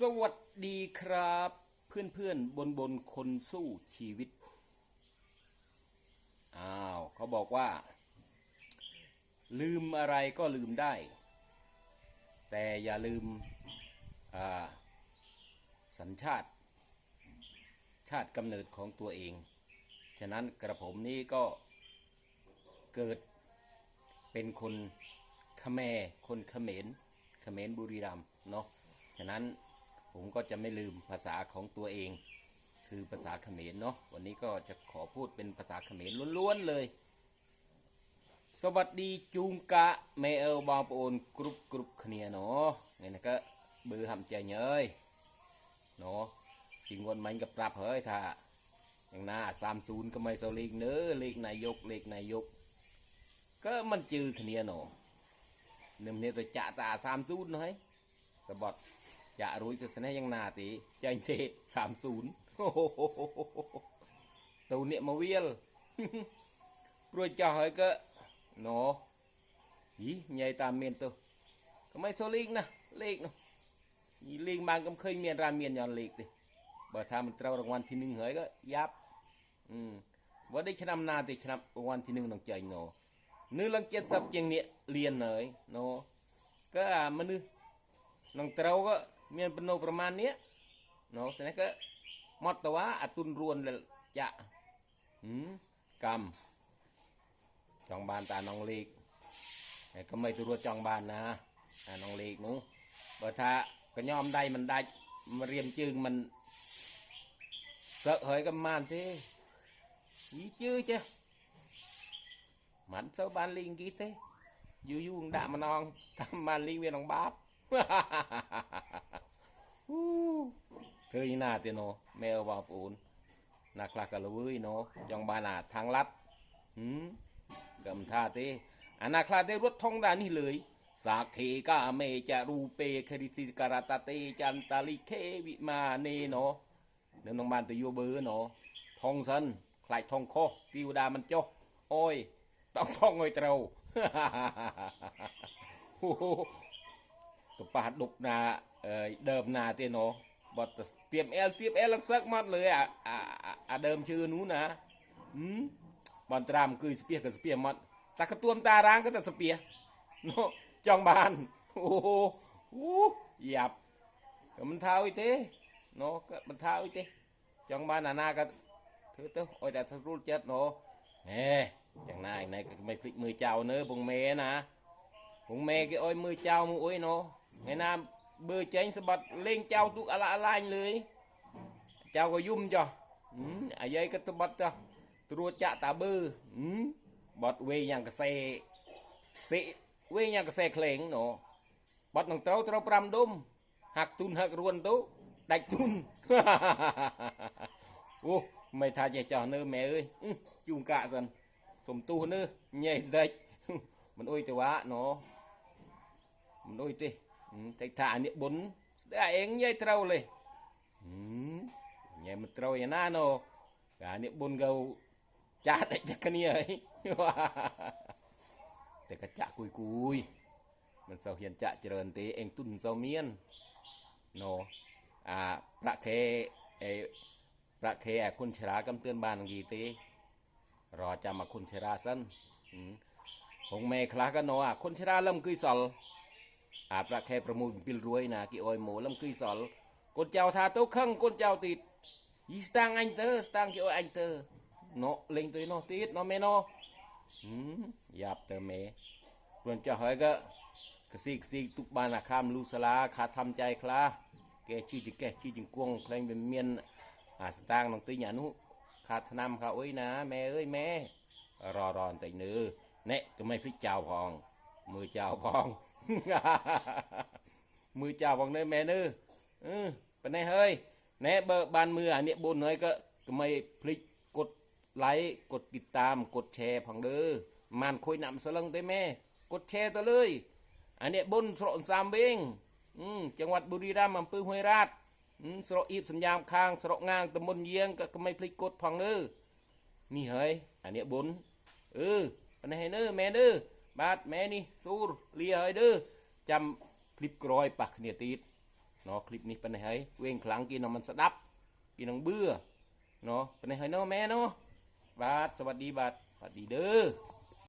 สวัสดีครับ เพื่อนเพื่อนๆบนบนคนสู้ชีวิต อ้าว เขาบอกว่า ลืมอะไรก็ลืมได้ แต่อย่าลืมอ่าสัญชาติ ชาติกำเนิดของตัวเอง ฉะนั้นกระผมนี้ก็เกิดเป็นคนขแมคนขเขมรเขมรบุรีรัมย์เนาะฉะนั้น ผมก็จะไม่ลืมภาษาของตัวเอง คือภาษาเขมรเนาะวันนี้ก็จะขอพูดเป็นภาษาเขมรล้วนๆเลย สวัสดีจุงกะเมลบางปอนกรุบกรุบเนียเนาะไงนะก็เบื่อหำใจเนยเนาะจิงวันมันกับปรับเฮ้ยท่าอย่างน่าสามศูนก็ไม่โซเลกเนื้อเล็กนายกเล็กนายก ก็มันจือเนียเนาะเนี่ยเนี้ยตัวจ่าตาสามศูนย์เฮ้ยสะบัด จะรู้จะสนะยังนาตีใจเจสามศูนย์ตัวเนี่ยมาเวียลปรวยจ่อเฮยก็เนาะยี่ใหญ่ตามเมียนตัวก็ไม่โซลิงนะเลขเนาะลิงบางก็เคยเมียนรามเมียนย้อนเลขติบ่ถ้ามันเจ้ารางวัลที่หนึ่งเฮยก็ยับอืมว่าได้ชนะนาตีชนะรางวัลที่หนึ่งน้องใจเนาะนื้อลังเกียจสับเจียงเนี่ยเรียนเลยเนาะก็มันนื้อน้องเต้าก็ មានបំណោប្រមាណនេះណូស្នេះក៏មតវ៉ាអតុនរួនយៈហឹមកម្មចង់បានតានងលេខហើយក៏មិនទៅរួចចង់បានណាអានងលេខនោះបើថាកញ្ញោមដៃមិនដាច់រៀមជើងមិនសឹកហើយក៏មិនទេយីជឿចេះមិនទៅបានលីងគីទេយូយូងដាក់ម្ដងតាមបានលីងវានឹងបាប់ เธอยีน่าเตโนแมวบาปูนนักลักกะละเว้ยโนจองบานอะทางลัดหืมกำท่าเตอนาคลาเตรถทองดานี่เลยสาเคกาเมจะรูเปคริติการาตาเตจันตาลิเควิมาเนเนาะเนื้อน้องบานตะโยเบอร์เนาะทองสันคลายทองคอฟิวดามันโจโอ้ยต้องทองไอ้เตราโอ้โห ตัวปาดุกนาเอ่อเดิมนาเตเนบอเตรียมเอลเสียบเอลลักซักมัดเลยอะอะอะเดิมชื่อนู้นนะอืมบอลตรามคือสเปียกับสเปียหมดตากระตุ้มตาร้างก็แต่สเปียโนจองบานโอ้โหอู้หยับมันเท้าอีเต้โนก็มันเท้าอีเต้จองบานหนานาก็เธอเต้โอ้ยแต่ทะรุเจ็ดโนเฮ้อย่างนายนายก็ไม่พลิกมือเจ้าเนื้อพงเมนะพงเมก็โอ้ยมือเจ้ามือโอ้ยโน ថ្ងៃណាបើចេញស្បត់លេងចៅទូកអឡាអឡាញលឿយចៅក៏យំចុះអាយាយក៏ស្បត់ចុះត្រួតចាក់តាបើបត់វេយ៉ាងកសេសេវេយ៉ាងកសេក្លេងណូបត់នឹងត្រូវត្រូវ5ដុំហាក់ទុនហាក់រួនទៅដាច់ទុនអូមិនថាចេះចោះនើម៉ែអើយជូងកាក់សិនសុំទូសនើញ៉េតិចមិនអុយទៅវ៉ាណូមិនអុយទេ តែថាអានេះបុនស្ដីឯងនិយាយត្រូវលេញ៉ែមិនត្រូវយ៉ាងណាណូកានេះបុនកៅចាស់ដូចតែគ្នាអីតែកចាក់គួយគួយមិនសូវហ៊ានចាក់ច្រើនទេឯងទុនមិនសូវមានណូអាប្រាក់ខេអេប្រាក់ខេអាគុណឆរាកំទឿនបានងីទេរចាំអាគុណឆរាសិនហងមេខ្លះក៏ណូអាគុណឆរាលឹមគឺសល់ อาประแค่ประมูลปิลรวยนะกิออยโมลำคือสอนกนเจ้าทาตัวขังกนเจ้าติดยี่สตางอันเตอร์สตางกิออยอันเตอร์เนาะเล็งตัวเนาติดเนาะเมเนาะหยับเตอร์เมกวนเจ้าเอยก็กระซิกซิกตุกบานาคามลูสลาขาทำใจคลาแกชี้จิแกชี้จิงกวงเพลงเป็นเมียนอาสตางน้องตีหยานุขาดนำเขาเอ้ยนะแม่เอ้ยแม่รอรอนแต่เนื้อเนะก็ไม่พิจาวพอง มือเจ้าพอง khá ôi na mẹ ơi mẹ. Rò rò tại nữ. Nè, tụi mày thích chào phòng. Mười chào phòng. Mười chào phòng nơi mẹ nữ. Ừ, bên này hơi. แน่เบอร์บานมืองเนี่ยบนเลยก็ก็ไม่พลิกกดไลค์กดติดตามกดแชร์พังเด้อมันคุยนำสลังได้แม่ กดแชร์ตัวเลยอันเนี้ยบนสระสามเบงอืมจังหวัดบุรีรัมย์อำเภอห้วยราชสระอีบสัญญามคางสระงางตำบลเยียงก็ก็ไม่พลิกกดพังเด้อนี่เฮ้ยอันเนี้ยบนเอออันนี้ให้เด้อแม่เด้อ บาดแม่นี่สู้เลียเฮ้ยเด้อจำคลิปกรอยปักเนี่ยติดเนาะคลิปนี้เป็นไงให้เว้งคลังกินเอามันสะดับ กินน้องเบื่อเนาะเป็นไงให้เนาะแม่เนาะบาดสวัสดีบาดสวัสดีเด้อ